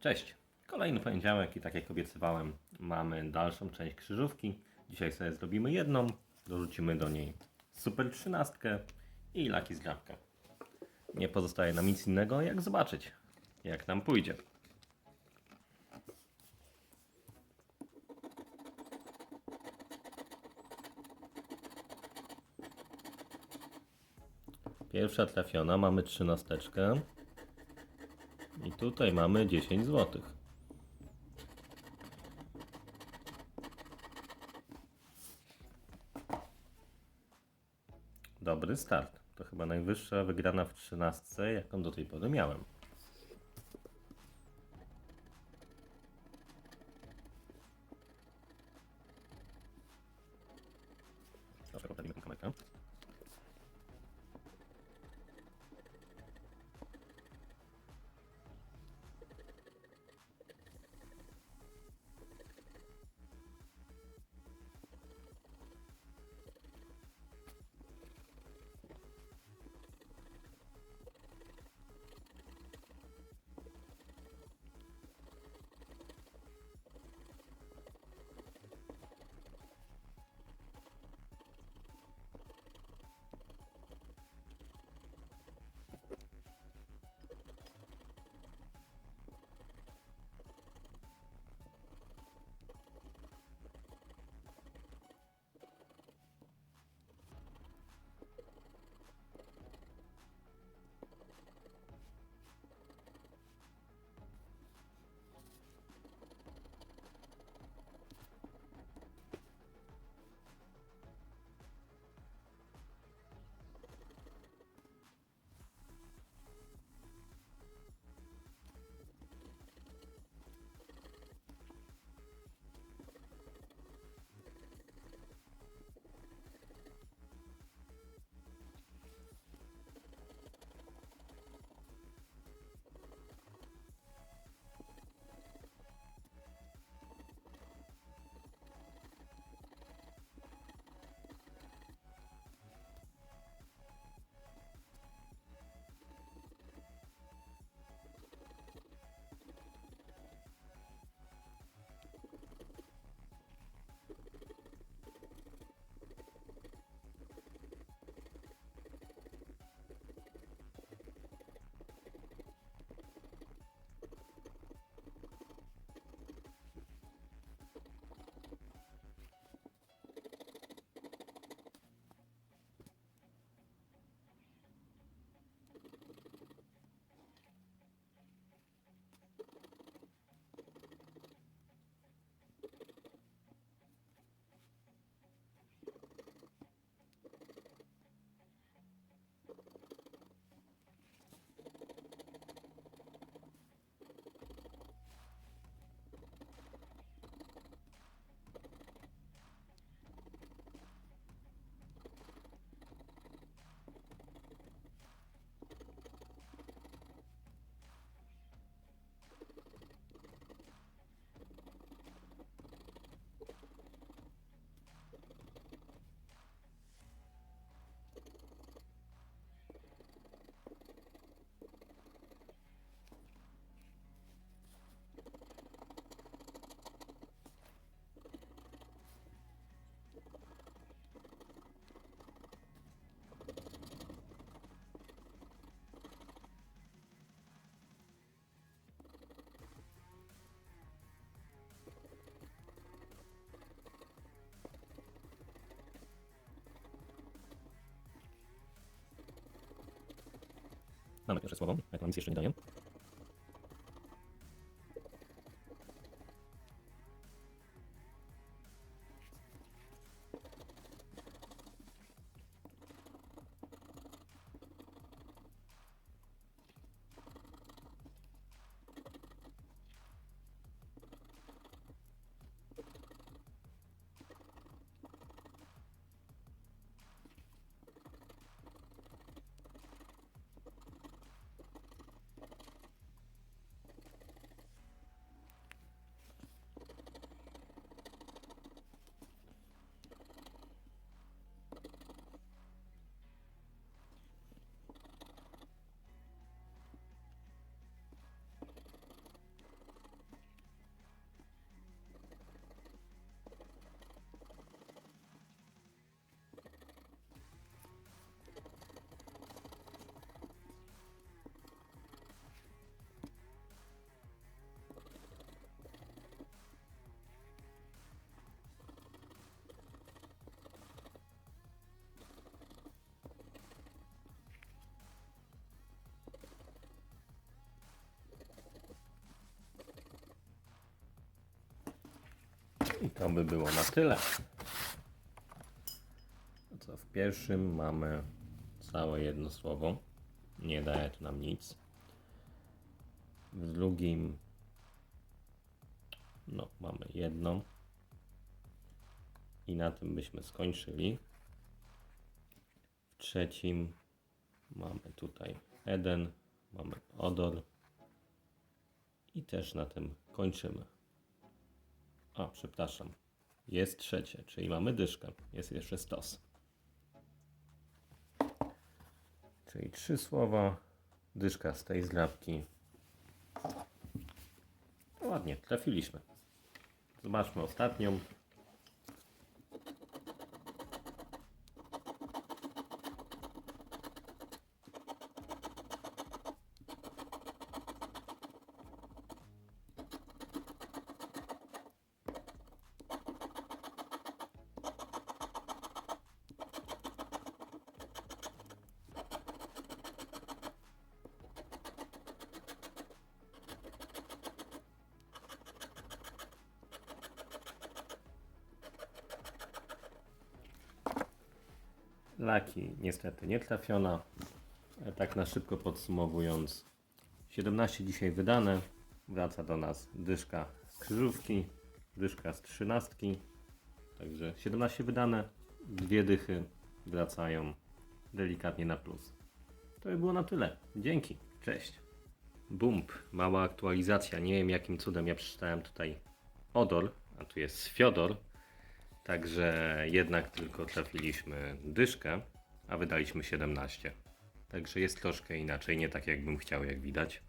Cześć! Kolejny poniedziałek i tak jak obiecywałem, mamy dalszą część krzyżówki. Dzisiaj sobie zrobimy jedną, dorzucimy do niej super trzynastkę i laki zgrabkę. Nie pozostaje nam nic innego jak zobaczyć, jak nam pójdzie. Pierwsza trafiona, mamy trzynasteczkę. I tutaj mamy 10 zł. Dobry start. To chyba najwyższa wygrana w 13, jaką do tej pory miałem. Mamy pierwsze słowo, jak nam nic jeszcze nie daje. I to by było na tyle. To co, w pierwszym mamy całe jedno słowo. Nie daje to nam nic. W drugim no, mamy jedno. I na tym byśmy skończyli. W trzecim mamy tutaj Eden, mamy Odor. I też na tym kończymy. A, przepraszam. Jest trzecie, czyli mamy dyszkę. Jest jeszcze stos. Czyli trzy słowa. Dyszka z tej zdrabki. No ładnie, trafiliśmy. Zobaczmy ostatnią. Laki niestety nie trafiona. Tak na szybko podsumowując, 17 dzisiaj wydane. Wraca do nas dyszka z krzyżówki, dyszka z trzynastki. Także 17 wydane, dwie dychy wracają delikatnie na plus. To by było na tyle. Dzięki. Cześć. Bump. Mała aktualizacja. Nie wiem jakim cudem ja przeczytałem tutaj Odor, a tu jest Fiodor. Także jednak tylko trafiliśmy dyszkę, a wydaliśmy 17. Także jest troszkę inaczej, nie tak jakbym chciał, jak widać.